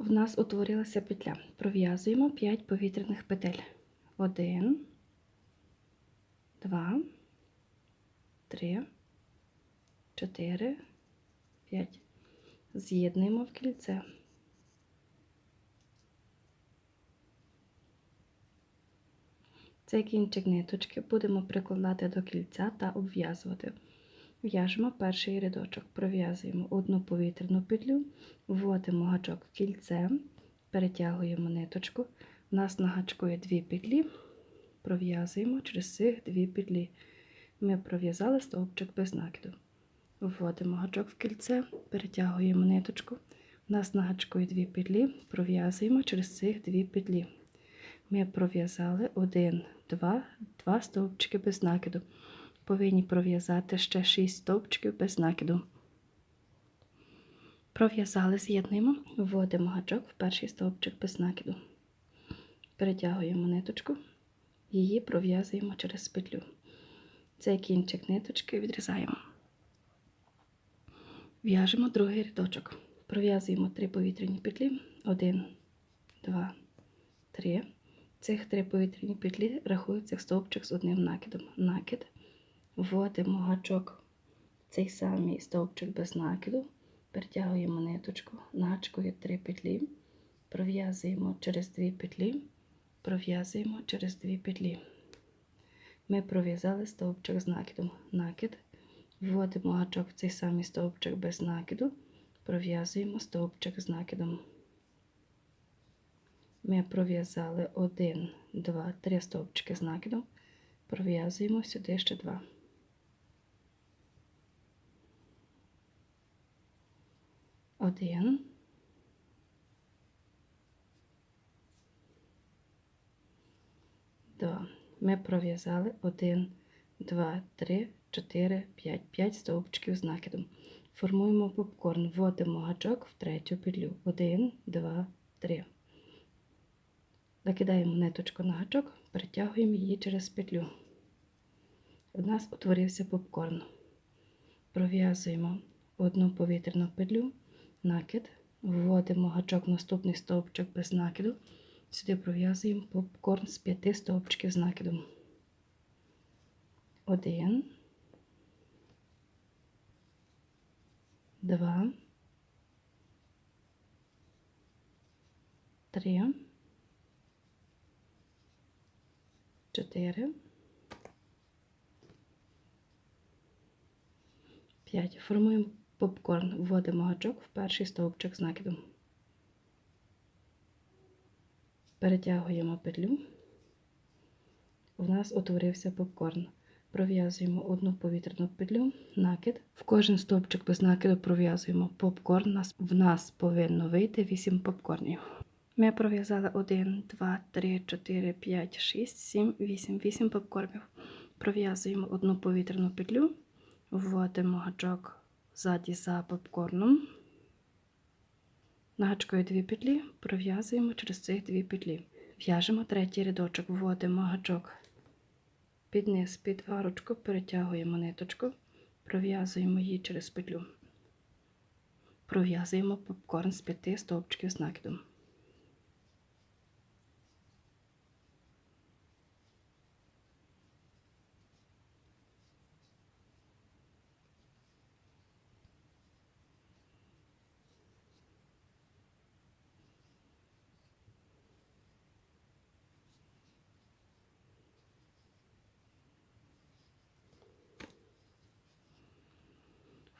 В нас утворилася петля. Пров'язуємо 5 повітряних петель. 1, 2, 3, 4, 5. З'єднуємо в кільце. Цей кінчик ниточки будемо прикладати до кільця та обв'язувати. В'яжемо перший рядочок, пров'язуємо одну повітряну петлю, вводимо гачок в кільце, перетягуємо ниточку. У нас на гачку є дві петлі, пров'язуємо через цих дві петлі. Ми пров'язали стовпчик без накиду. Вводимо гачок в кільце, перетягуємо ниточку. У нас на гачку є дві петлі, пров'язуємо через цих дві петлі. Ми пров'язали один, два, два стовпчики без накиду. Повинні пров'язати ще 6 стовпчиків без накиду. Пров'язали, з'єднуємо, вводимо гачок в перший стовпчик без накиду. Перетягуємо ниточку, її пров'язуємо через петлю. Цей кінчик ниточки відрізаємо. В'яжемо другий рядочок. Пров'язуємо три повітряні петлі. Один, два, три. Цих три повітряні петлі рахуються стовпчик з одним накидом. Накид. Вводимо гачок цей самий стовпчик без накиду, перетягуємо ниточку, на гачку є три петлі, пров'язуємо через дві петлі, пров'язуємо через дві петлі. Ми пров'язали стовпчик з накидом. Накид. Вводимо гачок в цей самий стовпчик без накиду, пров'язуємо стовпчик з накидом. Ми пров'язали один, два, три стовпчики з накидом, пров'язуємо сюди ще два. Один. Два. Ми пров'язали один, два, три, чотири, п'ять. П'ять стовпчиків з накидом. Формуємо попкорн, вводимо гачок в третю петлю. Один, два, три. Закидаємо ниточку на гачок, перетягуємо її через петлю. У нас утворився попкорн. Пров'язуємо одну повітряну петлю, накид, вводимо гачок в наступний стовпчик без накиду. Сюди пров'язуємо попкорн з п'яти стовпчиків з накидом. Один, два, три. 4, 5. Формуємо попкорн, вводимо гачок в перший стовпчик з накидом. Перетягуємо петлю. У нас утворився попкорн. Пров'язуємо одну повітряну петлю, накид. В кожен стовпчик без накиду пров'язуємо попкорн. В нас повинно вийти 8 попкорнів. Ми пров'язали 1, 2, 3, 4, 5, 6, 7, 8, 8 попкормів. Пров'язуємо одну повітряну петлю, вводимо гачок ззаді за попкорном. Нагачкою дві петлі, пров'язуємо через цих дві петлі. В'яжемо третій рядочок, вводимо гачок під низ, під арочку, перетягуємо ниточку, пров'язуємо її через петлю. Пров'язуємо попкорн з п'яти стовпчиків з накидом.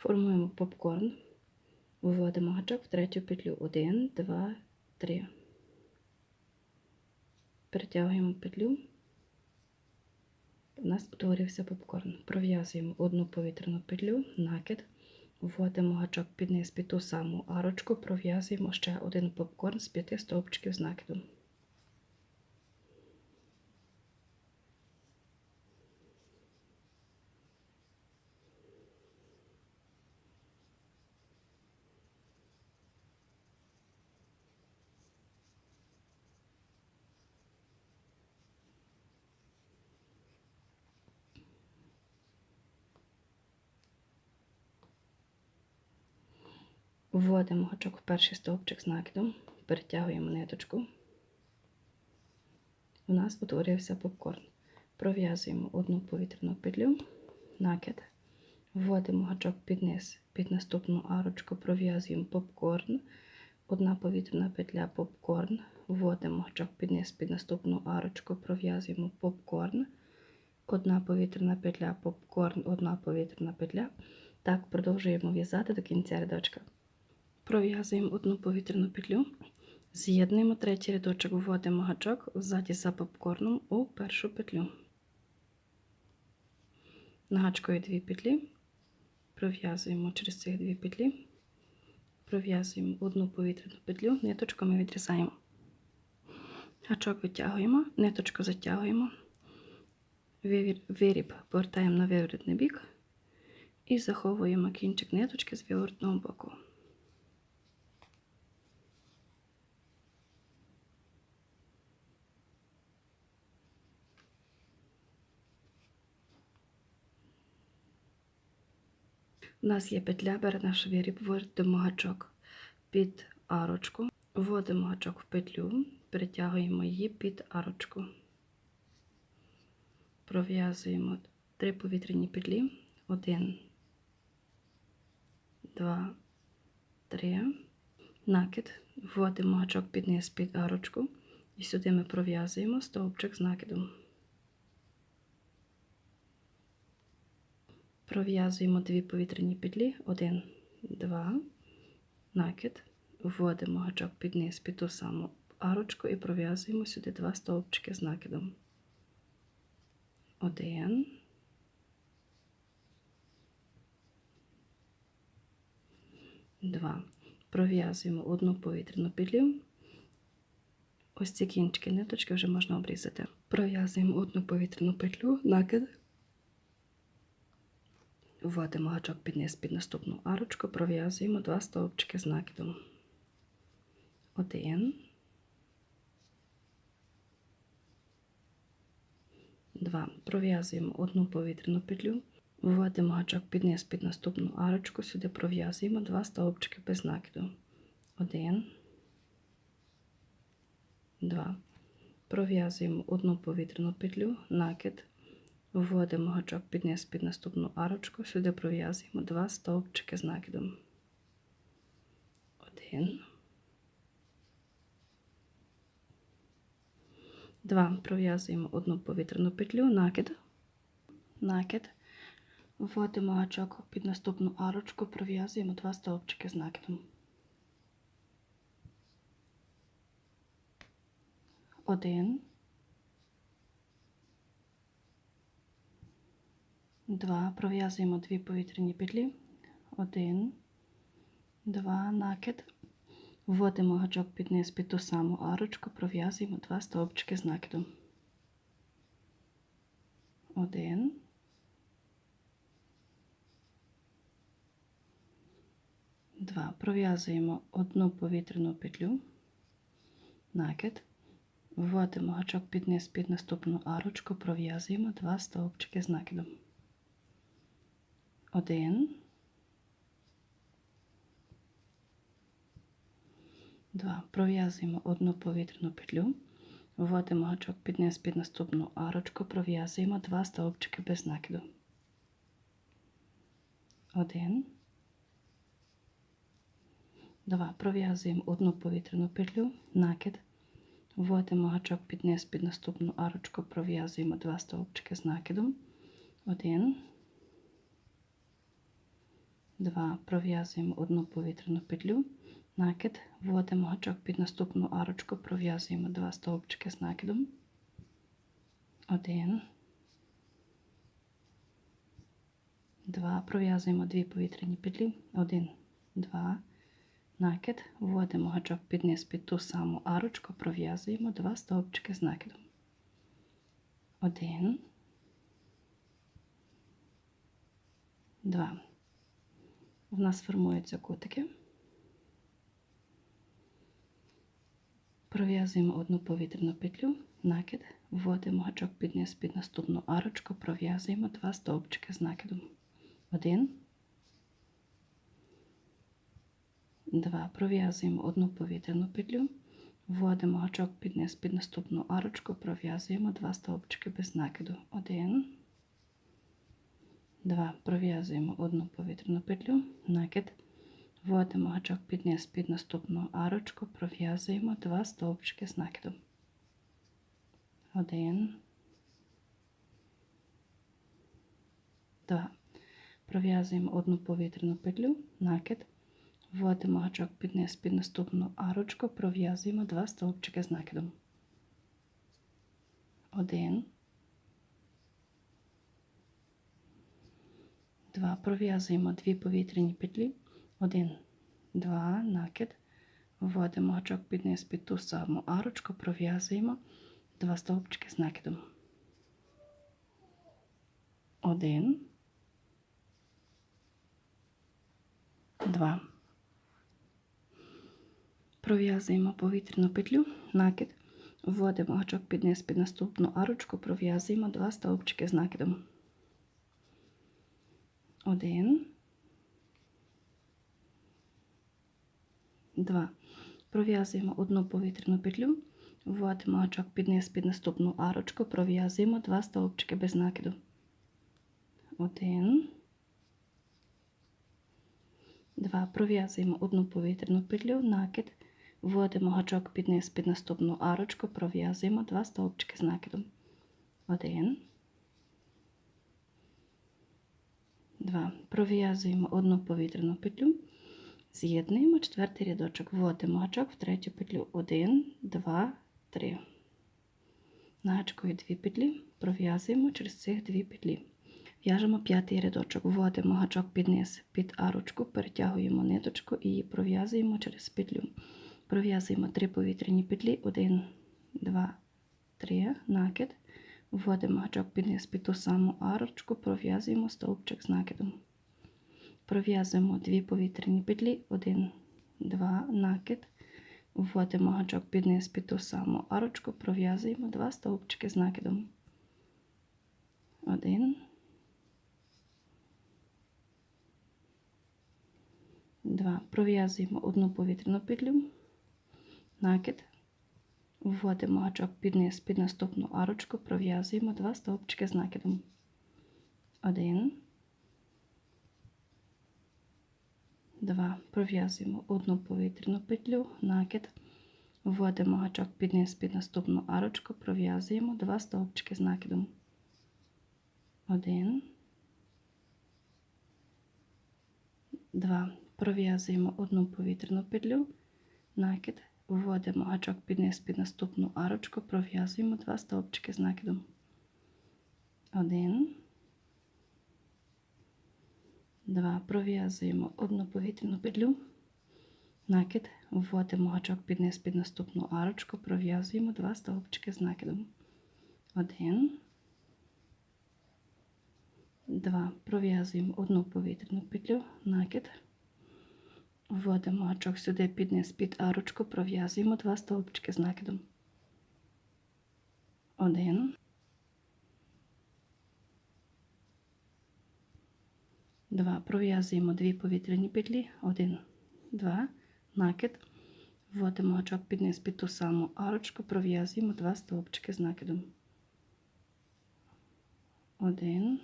Формуємо попкорн, виводимо гачок в третю петлю. Один, два, три. Перетягуємо петлю. У нас утворився попкорн. Пров'язуємо одну повітряну петлю, накид, вводимо гачок під низ під ту саму арочку, пров'язуємо ще один попкорн з п'яти стовпчиків з накидом. Вводимо гачок в перший стовпчик з накидом, перетягуємо ниточку. У нас утворився попкорн. Пров'язуємо одну повітряну петлю, накид, вводимо гачок під низ, під наступну арочку пров'язуємо попкорн, одна повітряна петля попкорн, вводимо гачок під низ, під наступну арочку, пров'язуємо попкорн, одна повітряна петля попкорн, одна повітряна петля. Так продовжуємо в'язати до кінця рядочка. Пров'язуємо одну повітряну петлю, з'єднуємо третій рядочок, вводимо гачок ззаді за попкорном у першу петлю. Нагачкою дві петлі, пров'язуємо через ці дві петлі, пров'язуємо одну повітряну петлю, ниточку ми відрізаємо. Гачок витягуємо, ниточку затягуємо, виріб повертаємо на виворотний бік і заховуємо кінчик ниточки з виворотного боку. У нас є петля, бере наш виріб, вводимо гачок під арочку, вводимо гачок в петлю, перетягуємо її під арочку. Пров'язуємо три повітряні петлі. Один, два, три. Накид. Вводимо гачок під низ під арочку. І сюди ми пров'язуємо стовпчик з накидом. Пров'язуємо дві повітряні петлі, один, два, накид, вводимо гачок під низ під ту саму арочку і пров'язуємо сюди два стовпчики з накидом. Один. Два. Пров'язуємо одну повітряну петлю. Ось ці кінчики ниточки вже можна обрізати. Пров'язуємо одну повітряну петлю, накид. Вводимо гачок під низ під наступну арочку, пров'язуємо два стовпчики з накидом. Один. Два. Пров'язуємо одну повітряну петлю, вводимо гачок під низ під наступну арочку, сюди пров'язуємо два стовпчики без накиду. Один. Два. Пров'язуємо одну повітряну петлю, накид. Вводимо гачок під низ під наступну арочку, сюди пров'язуємо два стовпчики з накидом. Один. Два. Пров'язуємо одну повітряну петлю, накид. Накид. Вводимо гачок під наступну арочку, пров'язуємо два стовпчики з накидом. Один. Два. Пров'язуємо дві повітряні петлі. Один, два, накид. Вводимо гачок під низ під ту саму арочку, пров'язуємо два стовпчики з накидом. Один. Два. Пров'язуємо одну повітряну петлю, накид. Вводимо гачок під низ під наступну арочку, пров'язуємо два стовпчики з накидом. Один. Два. Пров'язуємо одну повітряну петлю, вводимо гачок під низ під наступну арочку, пров'язуємо два стовпчики без накиду. Один. Два. Пров'язуємо одну повітряну петлю, накид. Вводимо гачок під низ під наступну арочку, пров'язуємо два стовпчики з накидом. Один. 2. Пров'язуємо одну повітряну петлю, накид, вводимо гачок під наступну арочку, пров'язуємо два стовпчики з накидом, Один, 2. Пров'язуємо дві повітряні петлі, 1, 2, накид, вводимо гачок під низ під ту саму арочку, пров'язуємо два стовпчики з накидом. 1, 2 в нас формуються кутики. Пров'язуємо одну повітряну петлю, накид, вводимо гачок під низ під наступну арочку, пров'язуємо два стовпчики з накидом. Один, два. Пров'язуємо одну повітряну петлю, вводимо гачок під низ під наступну арочку, пров'язуємо два стовпчики без накиду. Один два. Пров'язуємо одну повітряну петлю, накид. Вводимо гачок під низ під наступну арочку, пров'язуємо два стовпчики з накидом. Один, два. Пров'язуємо одну повітряну петлю, накид. Вводимо гачок під низ під наступну арочку, пров'язуємо два стовпчики з накидом. Один. Два. Пров'язуємо дві повітряні петлі. Один, два, накид. Вводимо гачок під низ під ту саму арочку, пров'язуємо два стовпчики з накидом. Один. Два. Пров'язуємо повітряну петлю, накид, вводимо гачок під низ під наступну арочку, пров'язуємо два стовпчики з накидом. Один. Два. Пров'язуємо одну повітряну петлю, вводимо гачок під низ під наступну арочку, пров'язуємо два стовпчики без накиду. Один. Два. Пров'язуємо одну повітряну петлю, накид. Вводимо гачок під низ під наступну арочку, пров'язуємо два стовпчики з накидом. Один. Два. Пров'язуємо одну повітряну петлю. З'єднуємо четвертий рядочок. Вводимо гачок в третю петлю. Один, два, три. Нагачкою дві петлі, пров'язуємо через цих дві петлі. В'яжемо п'ятий рядочок, вводимо гачок під низ під арочку, перетягуємо ниточку і її пров'язуємо через петлю. Пров'язуємо три повітряні петлі, один, два, три, накид. Вводимо гачок під ту саму арочку, пров'язуємо стовпчик з накидом. Пров'язуємо дві повітряні петлі, один, два, накид. Вводимо гачок під низ під ту саму арочку, пров'язуємо два стовпчики з накидом. Один. Два. Пров'язуємо одну повітряну петлю, накид. Вводимо гачок під низ під наступну арочку, пров'язуємо два стовпчики з накидом. Один. Два. Пров'язуємо одну повітряну петлю, накид. Вводимо гачок під низ під наступну арочку, пров'язуємо два стовпчики з накидом. Один. Два. Пров'язуємо одну повітряну петлю, накид. Вводимо гачок під низ під наступну арочку, пров'язуємо два стовпчики з накидом. Один. Два. Пров'язуємо одну повітряну петлю, накид. Вводимо гачок під низ під наступну арочку, пров'язуємо два стовпчики з накидом. Один. Два. Пров'язуємо одну повітряну петлю, накид. Вводимо гачок сюди під низ під арочку, пров'язуємо два стовпчики з накидом. Один. Два. Пров'язуємо дві повітряні петлі. Один, два, накид. Вводимо гачок під низ під ту саму арочку, пров'язуємо два стовпчики з накидом. Один.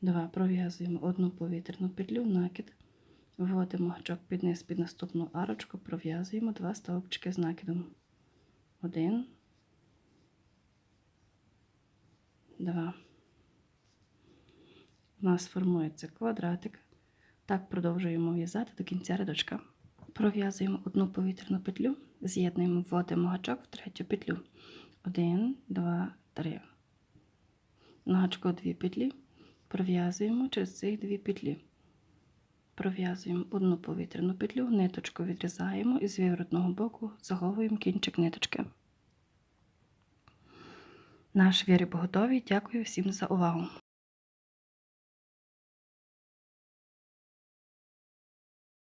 Два. Пров'язуємо одну повітряну петлю, накид. Вводимо гачок під низ під наступну арочку, пров'язуємо два стовпчики з накидом. Один. Два. У нас формується квадратик. Так продовжуємо в'язати до кінця рядочка. Пров'язуємо одну повітряну петлю, з'єднуємо, вводимо гачок в третю петлю. Один, два, три. На гачку дві петлі. Пров'язуємо через цих дві петлі. Пров'язуємо одну повітряну петлю, ниточку відрізаємо і з виворотного боку заховуємо кінчик ниточки. Наш виріб готовий. Дякую всім за увагу!